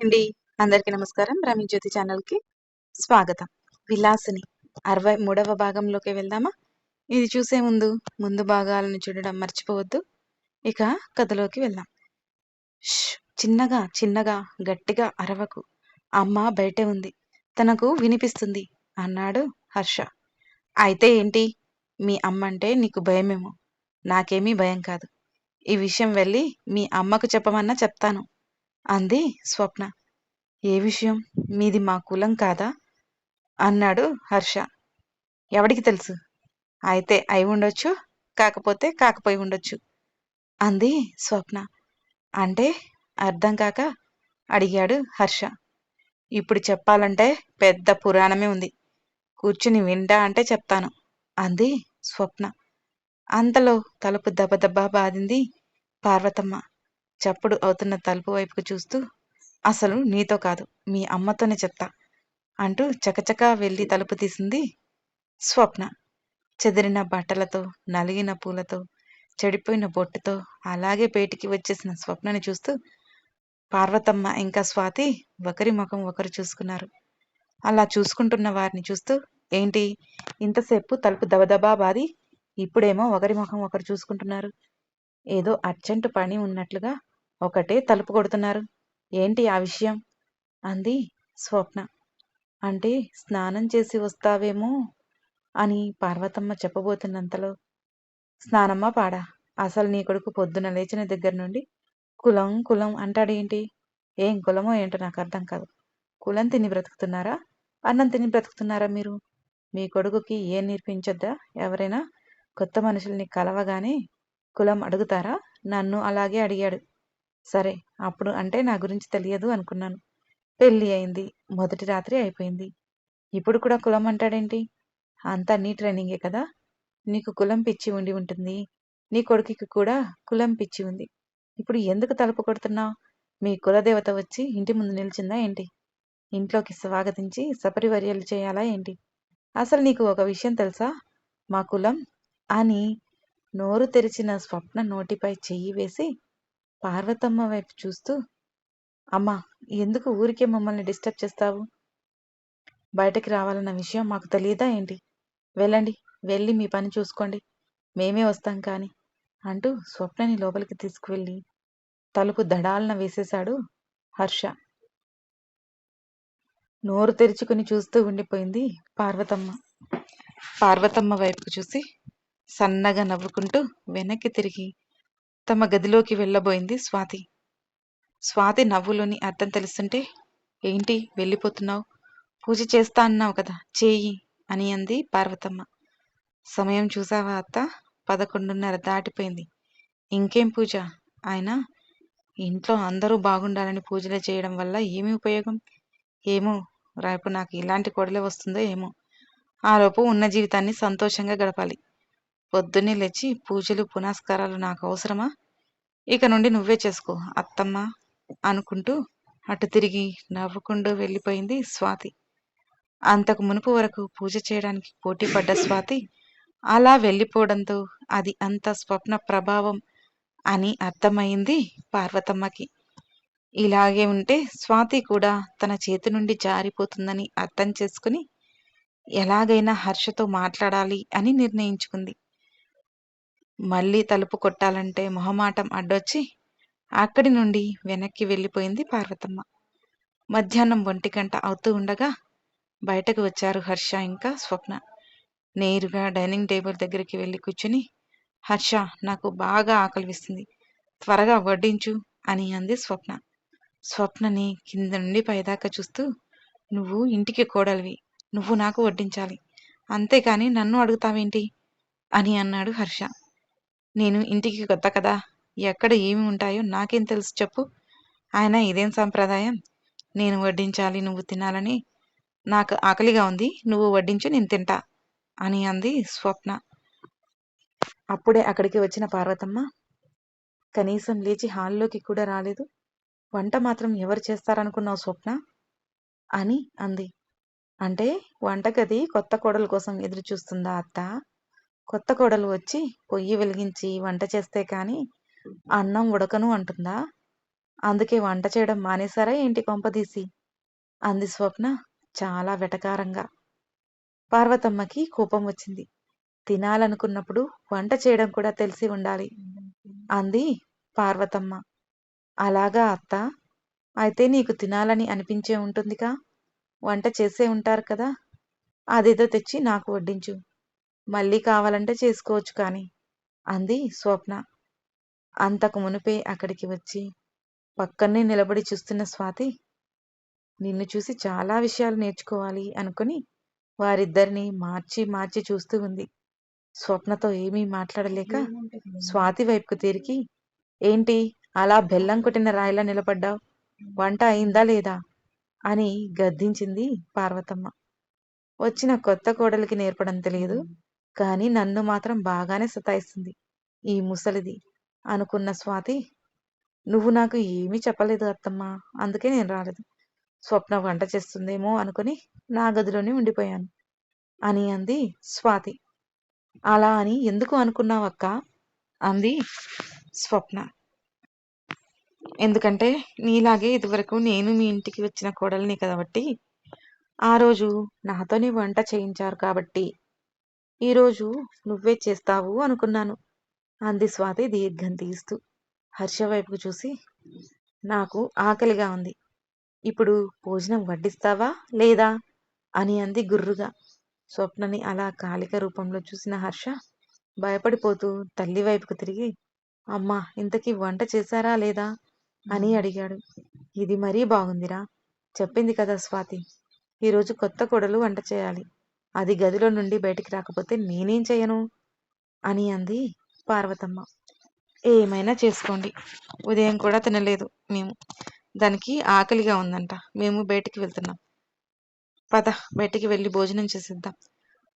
అండి. అందరికీ నమస్కారం. రమి జ్యోతి ఛానల్కి స్వాగతం. విలాసిని అరవై మూడవ భాగంలోకి వెళ్దామా? ఇది చూసే ముందు ముందు భాగాలను చూడడం మర్చిపోవద్దు. ఇక కథలోకి వెళ్దాం. చిన్నగా చిన్నగా గట్టిగా అరవకు. అమ్మ బయటే ఉంది. తనకు వినిపిస్తుంది అన్నాడు హర్ష. అయితే ఏంటి? మీ అమ్మ అంటే నీకు భయమేమో. నాకేమీ భయం కాదు. ఈ విషయం వెళ్ళి మీ అమ్మకు చెప్పమన్నా చెప్తాను. అంది స్వప్న. ఏ విషయం? మీది మా కులం కాదా? అన్నాడు హర్ష. ఎవడికి తెలుసు? అయితే అయి ఉండొచ్చు కాకపోతే కాకపోయి ఉండొచ్చు అంది స్వప్న. అంటే అర్థం కాక అడిగాడు హర్ష. ఇప్పుడు చెప్పాలంటే పెద్ద పురాణమే ఉంది. కూర్చుని వింటా అంటే చెప్తాను అంది స్వప్న. అంతలో తలుపు దెబ్బ బాధింది పార్వతమ్మ. చప్పుడు అవుతున్న తలుపు వైపుకు చూస్తూ అసలు నీతో కాదు మీ అమ్మతోనే చెప్తా అంటూ చకచకా వెళ్ళి తలుపు తీసింది స్వప్న. చెదిరిన బట్టలతో నలిగిన పూలతో చెడిపోయిన బొట్టుతో అలాగే పేటికి వచ్చేసిన స్వప్నని చూస్తూ పార్వతమ్మ ఇంకా స్వాతి ఒకరి ముఖం ఒకరు చూసుకున్నారు. అలా చూసుకుంటున్న వారిని చూస్తూ ఏంటి ఇంతసేపు తలుపు దబదబా బాది ఇప్పుడేమో ఒకరి ముఖం ఒకరు చూసుకుంటున్నారు. ఏదో అర్జెంటు పని ఉన్నట్లుగా ఒకటే తలుపు కొడుతున్నారు. ఏంటి ఆ విషయం? అంది స్వప్న. అంటే స్నానం చేసి వస్తావేమో అని పార్వతమ్మ చెప్పబోతున్నంతలో. స్నానమ్మ పాడా అసలు నీ కొడుకు పొద్దున లేచిన దగ్గర నుండి కులం కులం అంటాడేంటి ఏం కులమో ఏంటో నాకు అర్థం కాదు. కులం తిని బ్రతుకుతున్నారా? అన్నం తిని బ్రతుకుతున్నారా మీరు? మీ కొడుకుకి ఏం నేర్పించొద్దా? ఎవరైనా కొత్త మనుషుల్ని కలవగానే కులం అడుగుతారా? నన్ను అలాగే అడిగాడు. సరే అప్పుడు అంటే నా గురించి తెలియదు అనుకున్నాను. పెళ్ళి అయింది మొదటి రాత్రి అయిపోయింది. ఇప్పుడు కూడా కులం అంటాడేంటి? అంతా నీ ట్రైనింగే కదా? నీకు కులం పిచ్చి ఉండి ఉంటుంది. నీ కొడుకుకి కూడా కులం పిచ్చి ఉంది. ఇప్పుడు ఎందుకు తలుపు కొడుతున్నావు? మీ కులదేవత వచ్చి ఇంటి ముందు నిలిచిందా ఏంటి? ఇంట్లోకి స్వాగతించి సపరివర్యలు చేయాలా ఏంటి? అసలు నీకు ఒక విషయం తెలుసా? మా కులం అని నోరు తెరిచిన స్వప్న నోటిపై చెయ్యి వేసి పార్వతమ్మ వైపు చూస్తూ అమ్మా ఎందుకు ఊరికే మమ్మల్ని డిస్టర్బ్ చేస్తావు? బయటకి రావాలన్న విషయం మాకు తెలియదా ఏంటి? వెళ్ళండి వెళ్ళి మీ పని చూసుకోండి. మేమే వస్తాం కానీ అంటూ స్వప్నని లోపలికి తీసుకువెళ్ళి తలుపు దడాలన వేసేశాడు హర్ష. నోరు తెరుచుకుని చూస్తూ ఉండిపోయింది పార్వతమ్మ. పార్వతమ్మ వైపు చూసి సన్నగా నవ్వుకుంటూ వెనక్కి తిరిగి తమ గదిలోకి వెళ్ళబోయింది స్వాతి. స్వాతి నవ్వులోని అర్థం తెలుస్తుంటే ఏంటి వెళ్ళిపోతున్నావు? పూజ చేస్తా అన్నావు కదా చేయి అని అంది పార్వతమ్మ. సమయం చూసావా అత్త? పదకొండున్నర దాటిపోయింది. ఇంకేం పూజ? ఆయన ఇంట్లో అందరూ బాగుండాలని పూజలు చేయడం వల్ల ఏమి ఉపయోగం? ఏమో రేపు నాకు ఇలాంటి కోడలే వస్తుందో ఏమో. ఆలోపు ఉన్న జీవితాన్ని సంతోషంగా గడపాలి. పొద్దున్నే లేచి పూజలు పునస్కారాలు నాకు అవసరమా? ఇక నుండి నువ్వే చేసుకో అత్తమ్మ అనుకుంటూ అటు తిరిగి నవ్వుకుంటూ వెళ్ళిపోయింది స్వాతి. అంతకు మునుపు వరకు పూజ చేయడానికి పోటీ పడ్డ స్వాతి అలా వెళ్ళిపోవడంతో అది అంత స్వప్న ప్రభావం అని అర్థమైంది పార్వతమ్మకి. ఇలాగే ఉంటే స్వాతి కూడా తన చేతి నుండి జారిపోతుందని అర్థం చేసుకుని ఎలాగైనా హర్షతో మాట్లాడాలి అని నిర్ణయించుకుంది. మళ్ళీ తలుపు కొట్టాలంటే మొహమాటం అడ్డొచ్చి అక్కడి నుండి వెనక్కి వెళ్ళిపోయింది పార్వతమ్మ. మధ్యాహ్నం ఒంటి గంట అవుతూ ఉండగా బయటకు వచ్చారు హర్ష ఇంకా స్వప్న. నేరుగా డైనింగ్ టేబుల్ దగ్గరికి వెళ్ళి కూర్చుని హర్ష నాకు బాగా ఆకలివిస్తుంది. త్వరగా వడ్డించు అని అంది స్వప్న. స్వప్నని కింద నుండి పైదాకా చూస్తూ నువ్వు ఇంటికి కోడలివి. నువ్వు నాకు వడ్డించాలి. అంతేకాని నన్ను అడుగుతావేంటి? అని అన్నాడు హర్ష. నేను ఇంటికి కొత్త కదా ఎక్కడ ఏమి ఉంటాయో నాకేం తెలుసు చెప్పు. ఆయన ఇదేం సాంప్రదాయం? నేను వడ్డించాలి నువ్వు తినాలని. నాకు ఆకలిగా ఉంది నువ్వు వడ్డించు నేను తింటా అని అంది స్వప్న. అప్పుడే అక్కడికి వచ్చిన పార్వతమ్మ కనీసం లేచి హాల్లోకి కూడా రాలేదు. వంట మాత్రం ఎవరు చేస్తారనుకున్నావు స్వప్న? అని అంది. అంటే వంటగది కొత్త కోడల కోసం ఎదురు చూస్తుందా అత్త? కొత్త కోడలు వచ్చి పొయ్యి వెలిగించి వంట చేస్తే కానీ అన్నం ఉడకను అంటుందా? అందుకే వంట చేయడం మానేశారా ఏంటి కొంపదీసి అంది స్వప్న చాలా వెటకారంగా. పార్వతమ్మకి కోపం వచ్చింది. తినాలనుకున్నప్పుడు వంట చేయడం కూడా తెలిసి ఉండాలి అంది పార్వతమ్మ. అలాగా అత్త? అయితే నీకు తినాలని అనిపించే ఉంటుందిగా? వంట చేసే ఉంటారు కదా? అదేదో తెచ్చి నాకు వడ్డించు. మళ్ళీ కావాలంటే చేసుకోవచ్చు కానీ అంది స్వప్న. అంతకు మునిపే అక్కడికి వచ్చి పక్కనే నిలబడి చూస్తున్న స్వాతి నిన్ను చూసి చాలా విషయాలు నేర్చుకోవాలి అనుకుని వారిద్దరిని మార్చి మార్చి చూస్తూ ఉంది. స్వప్నతో ఏమీ మాట్లాడలేక స్వాతి వైపుకు తిరిగి ఏంటి అలా బెల్లం కొట్టిన రాయిలా నిలబడ్డావు? వంట అయిందా లేదా? అని గద్దించింది పార్వతమ్మ. వచ్చిన కొత్త కోడలికి నేర్పడం తెలియదు. కానీ నన్ను మాత్రం బాగానే సతాయిస్తుంది ఈ ముసలిది అనుకున్న స్వాతి. నువ్వు నాకు ఏమీ చెప్పలేదు అత్తమ్మ అందుకే నేను రాలేదు. స్వప్న వంట చేస్తుందేమో అనుకుని నా గదిలోనే ఉండిపోయాను అని అంది స్వాతి. అలా అని ఎందుకు అనుకున్నావక్క అంది స్వప్న. ఎందుకంటే నీలాగే ఇదివరకు నేను మీ ఇంటికి వచ్చిన కోడల్ని కాబట్టి ఆ రోజు నాతోనే వంట చేయించారు కాబట్టి ఈరోజు నువ్వే చేస్తావు అనుకున్నాను. అంది స్వాతి దీర్ఘం తీస్తూ. హర్ష వైపుకు చూసి నాకు ఆకలిగా ఉంది. ఇప్పుడు భోజనం వడ్డిస్తావా లేదా? అని అంది గుర్రుగా. స్వప్నని అలా కాలిక రూపంలో చూసిన హర్ష భయపడిపోతూ తల్లి వైపుకు తిరిగి అమ్మా ఇంతకీ వంట చేశారా లేదా? అని అడిగాడు. ఇది మరీ బాగుందిరా. చెప్పింది కదా స్వాతి. ఈరోజు కొత్త కొడలు వంట చేయాలి. అది గదిలో నుండి బయటికి రాకపోతే నేనేం చేయను? అని అంది పార్వతమ్మ. ఏమైనా చేసుకోండి. ఉదయం కూడా తినలేదు మేము. దానికి ఆకలిగా ఉందంట. మేము బయటికి వెళ్తున్నాం. పద బయటికి వెళ్ళి భోజనం చేసిద్దాం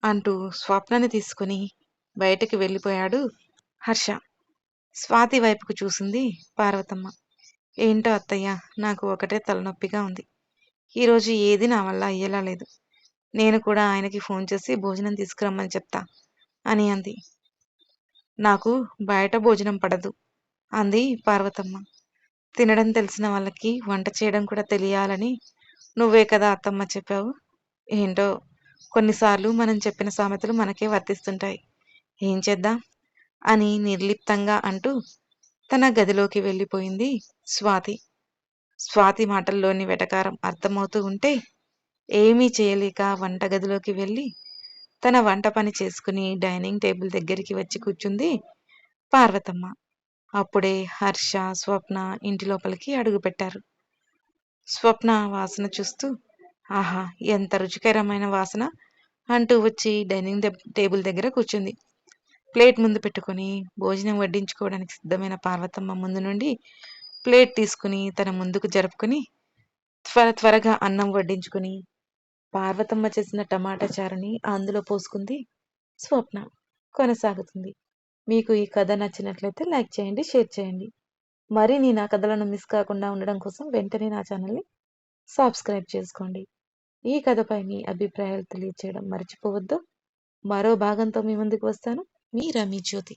అంటూ స్వప్నాన్ని తీసుకుని బయటికి వెళ్ళిపోయాడు హర్ష. స్వాతి వైపుకు చూసింది పార్వతమ్మ. ఏంటో అత్తయ్య నాకు ఒకటే తలనొప్పిగా ఉంది. ఈరోజు ఏది నా వల్ల అయ్యేలా లేదు. నేను కూడా ఆయనకి ఫోన్ చేసి భోజనం తీసుకురమ్మని చెప్తా అని అంది. నాకు బయట భోజనం పడదు అంది పార్వతమ్మ. తినడం తెలిసిన వాళ్ళకి వంట చేయడం కూడా తెలియాలని నువ్వే కదా అత్తమ్మ చెప్పావు. ఏంటో కొన్నిసార్లు మనం చెప్పిన సామెతలు మనకే వర్తిస్తుంటాయి. ఏం చేద్దాం? అని నిర్లిప్తంగా అంటూ తన గదిలోకి వెళ్ళిపోయింది స్వాతి. స్వాతి మాటల్లోని వెటకారం అర్థమవుతూ ఉంటే ఏమీ చేయలేక వంటగదిలోకి వెళ్ళి తన వంట పని చేసుకుని డైనింగ్ టేబుల్ దగ్గరికి వచ్చి కూర్చుంది పార్వతమ్మ. అప్పుడే హర్ష స్వప్న ఇంటి లోపలికి అడుగుపెట్టారు స్వప్న వాసన చూస్తూ ఆహా ఎంత రుచికరమైన వాసన అంటూ వచ్చి డైనింగ్ టేబుల్ దగ్గర కూర్చుంది. ప్లేట్ ముందు పెట్టుకొని భోజనం వడ్డించుకోవడానికి సిద్ధమైన పార్వతమ్మ ముందు నుండి ప్లేట్ తీసుకుని తన ముందుకు జరుపుకొని త్వర త్వరగా అన్నం వడ్డించుకుని పార్వతమ్మ చేసిన టమాటా చారుని అందులో పోసుకుంది. స్వప్న కొనసాగుతుంది. మీకు ఈ కథ నచ్చినట్లయితే లైక్ చేయండి షేర్ చేయండి. మరిన్ని నా కథలను మిస్ కాకుండా ఉండడం కోసం వెంటనే నా ఛానల్ని సబ్స్క్రైబ్ చేసుకోండి. ఈ కథపై మీ అభిప్రాయాలు తెలియచేయడం మర్చిపోవద్దు. మరో భాగంతో మీ ముందుకు వస్తాను. మీ రమి జ్యోతి.